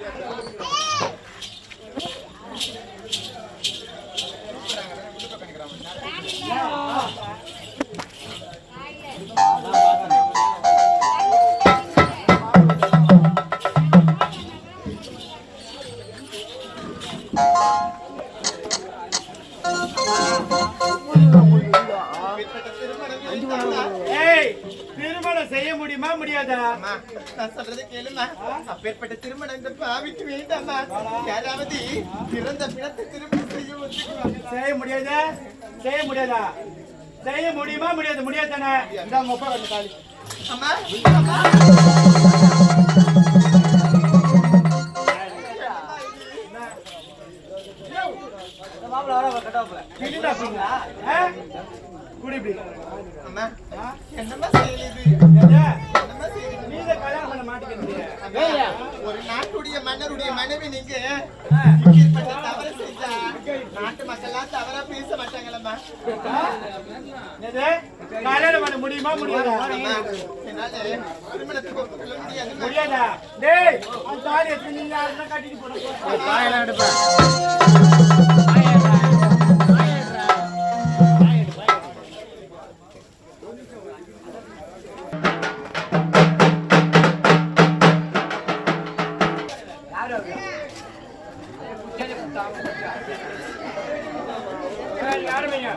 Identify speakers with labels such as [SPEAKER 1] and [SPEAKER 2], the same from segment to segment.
[SPEAKER 1] Yeah. திருமணம் செய்ய முடியுமா முடியாதா?
[SPEAKER 2] அம்மா, நான் சொல்றதை கேளுமா? அப்பேற்பட்ட திருமணம் இந்த பாவிக்கு வேண்டாமா? யாராவது பிறந்த பிணத்தை திருமணம் செய்ய
[SPEAKER 1] செய்ய முடியாதா? செய்ய முடியாதா? செய்ய முடியுமா முடியாது? முடியாதானே? இந்த முப்பது வந்து காலி.
[SPEAKER 2] அம்மா நாட்டுடைய மன்னருடைய மனைவி நீங்க. இப்பேற்பட்ட தவறு செஞ்சா நாட்டு மக்கள்லாம் தவறா பேச மாட்டாங்களம்மா?
[SPEAKER 1] கல்யாணம் பண்ண முடியுமா? முடியாதா?
[SPEAKER 2] திருமணத்துக்கு ஒப்புக்கொள்ள முடியாதும்மா.
[SPEAKER 1] முடியாதா. டேய் அந்த தாலி எடுத்து நீ யாருன்னா கட்டிட்டு போன
[SPEAKER 3] பாயெல்லாம் எடுப்பா
[SPEAKER 1] யாருமையா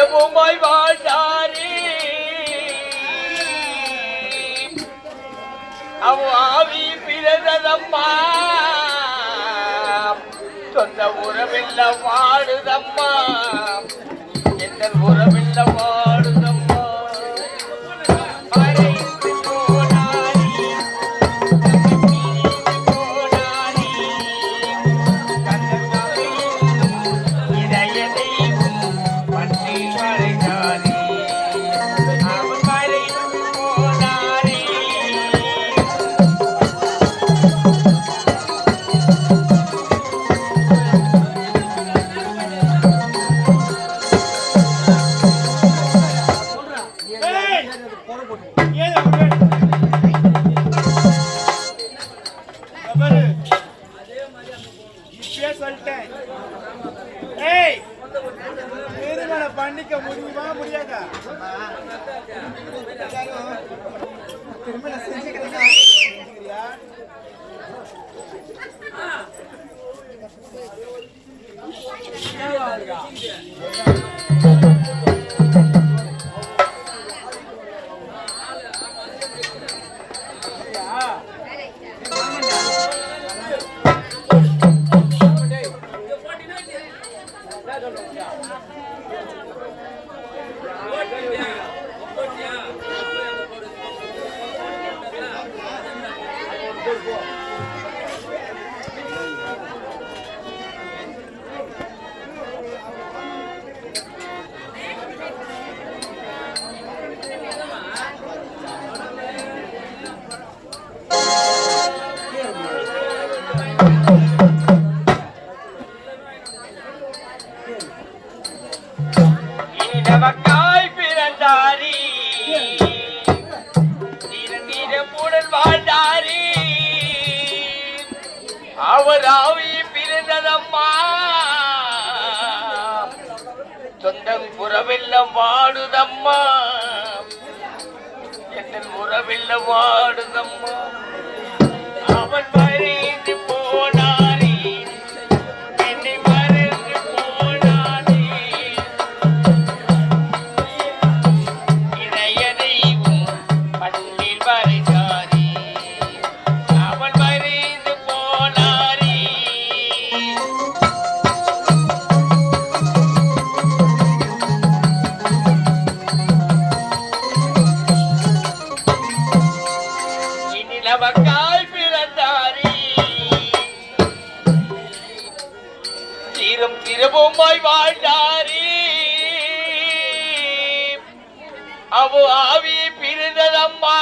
[SPEAKER 3] தீரும் திரவுமாய் வாழ்ந்தாரே அவ்வாவி பிறந்ததம்மா. சொந்த உறவில்ல வாழுதம்மா. எந்த
[SPEAKER 1] உறவில் இப்பயே சொல்லிட்டேன். ஏய் திருமணம் பண்ணிக்க முடியுமா முடியாதா?
[SPEAKER 2] திருமணம் செஞ்சுக்கிறீங்க
[SPEAKER 1] செஞ்சுக்கிறியா? சொந்தம் உறவெல்லாம் வாடுதம்மா. என் உறவில்ல வாடுதம்மா. ஆயிரம் திரும்பமாய் வாழ்ந்தாரே. அவ ஆவி பிரிந்ததம்மா.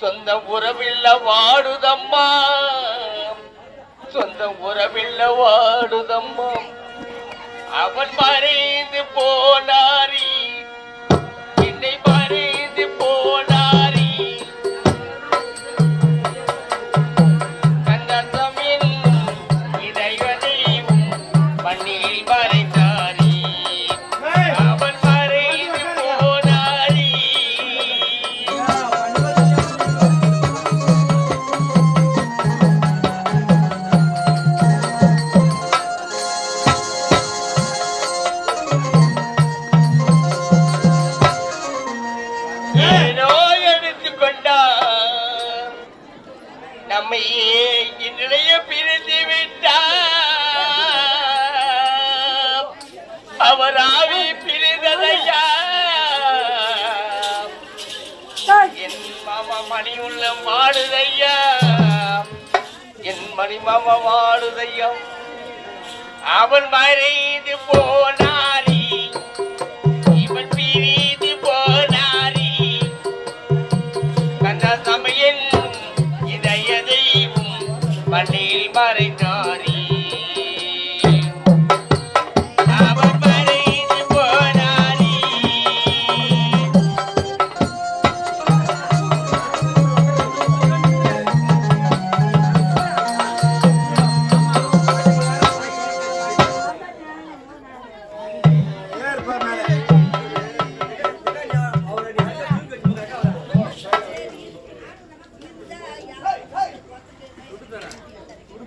[SPEAKER 1] சொந்த உறவில்ல வாடுதம்மா. சொந்த உறவில்ல வாடுதம்மா. அவன் மறைந்து போனாரி. நம்மையே பிரிந்து விட்டார் அவர் ஆவி பிரிந்ததையா? என் மாமா மணி உள்ள மாடுதையா? என் மணி மாமா மாடுதையா? அவன் மறைந்து போனார். மண்ணில் மறைந்தாரி.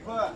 [SPEAKER 1] 快。